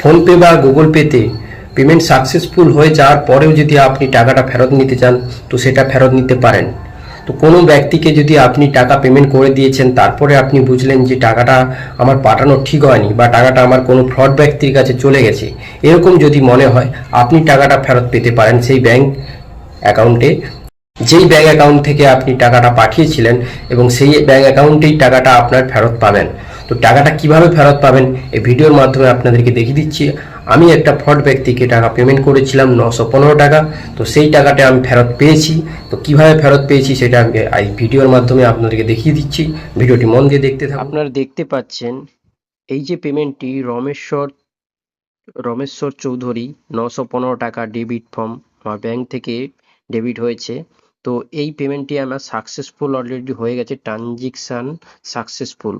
PhonePe বা Google পেতে payment successful হয়ে যাওয়ার পরেও যদি আপনি টাকাটা ফেরত নিতে চান, তো সেটা ফেরত নিতে পারেন। তো কোনো ব্যক্তিকে যদি আপনি টাকা পেমেন্ট করে দিয়েছেন, তারপরে আপনি বুঝলেন যে টাকাটা আমার পাঠানো ঠিক হয়নি বা টাকাটা আমার কোনো ফ্রড ব্যক্তির কাছে চলে গেছে, এরকম যদি মনে হয়, আপনি টাকাটা ফেরত পেতে পারেন সেই ব্যাংক অ্যাকাউন্টে যেই ব্যাংক অ্যাকাউন্ট থেকে আপনি টাকাটা পাঠিয়েছিলেন এবং সেই ব্যাংক অ্যাকাউন্টেই টাকাটা আপনার ফেরত পাবেন। তো টাকাটা কীভাবে ফেরত পাবেন এই ভিডিওর মাধ্যমে আপনাদেরকে দেখিয়ে দিচ্ছি। আমি একটা ফ্রড ব্যক্তিকে টাকা পেমেন্ট করেছিলাম নশো পনেরো টাকা। তো সেই টাকাটা আমি ফেরত পেয়েছি। তো কীভাবে ফেরত পেয়েছি সেটা আমি এই ভিডিওর মাধ্যমে আপনাদেরকে দেখিয়ে দিচ্ছি। ভিডিওটি মন দিয়ে দেখতে থাকুন। আপনারা দেখতে পাচ্ছেন এই যে পেমেন্টটি রমেশ্বর রমেশ্বর চৌধুরী নশো পনেরো টাকা ডেবিট ফর্ম আমার ব্যাংক থেকে ডেবিট হয়েছে। তো এই পেমেন্টটি আমার সাকসেসফুল অলরেডি হয়ে গেছে। ট্রানজেকশান সাকসেসফুল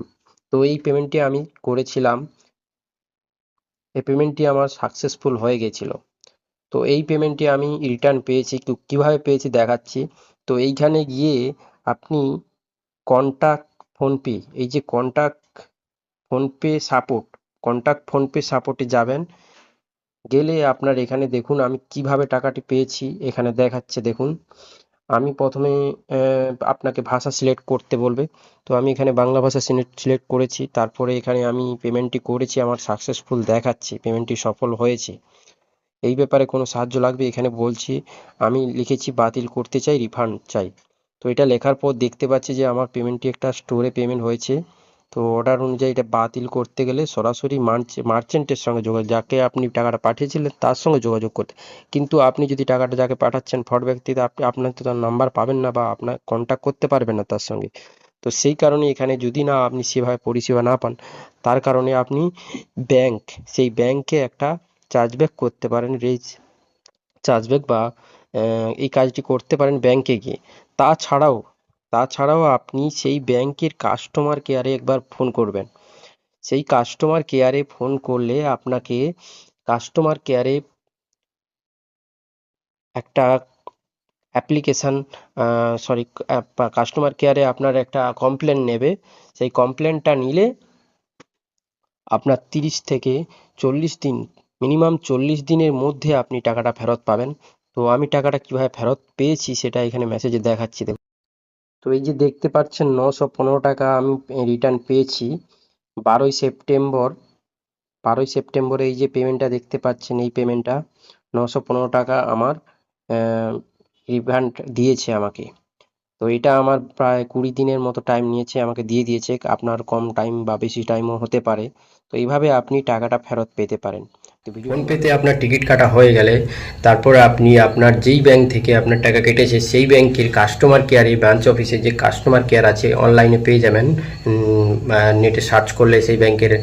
তো এই পেমেন্টটি আমি করেছিলাম। এই পেমেন্টটি আমার সাকসেসফুল হয়ে গেছিল। তো এই পেমেন্টটি আমি রিটার্ন পেয়েছি কীভাবে পেয়েছি দেখাচ্ছি। তো এইখানে গিয়ে আপনি কন্ট্যাক্ট ফোনপে এই যে contact PhonePe support contact PhonePe সাপোর্টে যাবেন। গেলে আপনার এখানে দেখুন আমি কীভাবে টাকাটি পেয়েছি, এখানে দেখাচ্ছে দেখুন। আমি প্রথমে আপনাকে ভাষা সিলেক্ট করতে বলবে। তো আমি এখানে বাংলা ভাষা সিলেক্ট করেছি। তারপরে এখানে আমি পেমেন্টটি করেছি, আমার সাকসেসফুল দেখাচ্ছে। পেমেন্টটি সফল হয়েছে। এই ব্যাপারে কোনো সাহায্য লাগবে এখানে বলছি। আমি লিখেছি, বাতিল করতে চাই রিফান্ড চাই। তো এটা লেখার পর দেখতে পাচ্ছি যে আমার পেমেন্টটি একটা স্টোরে পেমেন্ট হয়েছে। তো অর্ডার অনুযায়ী এটা বাতিল করতে গেলে সরাসরি মার্চেন্টের সঙ্গে যোগাযোগ যাকে আপনি টাকাটা পাঠিয়েছিলেন তার সঙ্গে যোগাযোগ করতে কিন্তু আপনি যদি টাকাটা যাকে পাঠাচ্ছেন ফ্রড ব্যক্তিতে আপনি আপনার তো তার নাম্বার পাবেন না বা আপনার কন্ট্যাক্ট করতে পারবেন না তার সঙ্গে। তো সেই কারণে এখানে যদি না আপনি সেভাবে পরিষেবা না পান, তার কারণে আপনি ব্যাংক সেই ব্যাংকে একটা চার্জব্যাক করতে পারেন, রেজ চার্জব্যাক বা এই কাজটি করতে পারেন ব্যাংকে গিয়ে। তাছাড়াও তাছাড়াও আপনি সেই ব্যাংকের কাস্টমার কেয়ারে একবার ফোন করবেন। সেই কাস্টমার কেয়ারে ফোন করলে আপনাকে কাস্টমার কেয়ারে একটা অ্যাপ্লিকেশান সরি কাস্টমার কেয়ারে আপনার একটা কমপ্লেন নেবে। সেই কমপ্লেনটা নিলে আপনার তিরিশ থেকে চল্লিশ দিন মিনিমাম চল্লিশ দিনের মধ্যে আপনি টাকাটা ফেরত পাবেন। তো আমি টাকাটা কীভাবে ফেরত পেয়েছি সেটা এখানে মেসেজে দেখাচ্ছি। দেখুন তো এই যে দেখতে পাচ্ছেন নশো পনেরো টাকা আমি রিটার্ন পেয়েছি। বারোই সেপ্টেম্বর, বারোই সেপ্টেম্বরে এই যে পেমেন্টটা দেখতে পাচ্ছেন, এই পেমেন্টটা নশো পনেরো টাকা আমার রিফান্ড দিয়েছে আমাকে। তো এটা আমার প্রায় কুড়ি দিনের মতো টাইম নিয়েছে, আমাকে দিয়ে দিয়েছে। আপনার কম টাইম বা বেশি টাইমও হতে পারে। তো এইভাবে আপনি টাকাটা ফেরত পেতে পারেন। ফোনপেতে আপনার টিকিট কাটা হয়ে গেলে তারপর আপনি আপনার যেই ব্যাংক থেকে আপনার টাকা কেটেছে সেই ব্যাংকের কাস্টমার কেয়ারে ব্রাঞ্চ অফিসে যে কাস্টমার কেয়ার আছে অনলাইনে পেয়ে যাবেন। নেটে সার্চ করলে সেই ব্যাংকের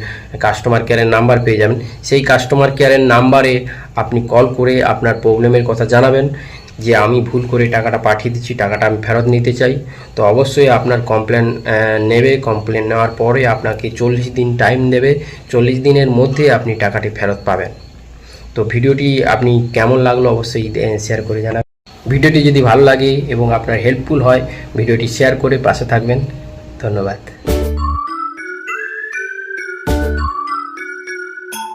কাস্টমার কেয়ারের নাম্বার পেয়ে যাবেন। সেই কাস্টমার কেয়ারের নাম্বারে আপনি কল করে আপনার প্রবলেমের কথা জানাবেন। যে আমি ভুল করে টাকাটা পাঠিয়ে দিচ্ছি, টাকাটা আমি ফেরত নিতে চাই। তো অবশ্যই আপনার কমপ্লেন নেবে। কমপ্লেন নেওয়ার পরে আপনাকে চল্লিশ দিন টাইম দেবে। চল্লিশ দিনের মধ্যে আপনি টাকাটি ফেরত পাবেন। তো ভিডিওটি আপনি কেমন লাগল অবশ্যই শেয়ার করে জানাবেন। ভিডিওটি যদি ভালো লাগে এবং আপনার হেল্পফুল হয়, ভিডিওটি শেয়ার করে পাশে থাকবেন। ধন্যবাদ।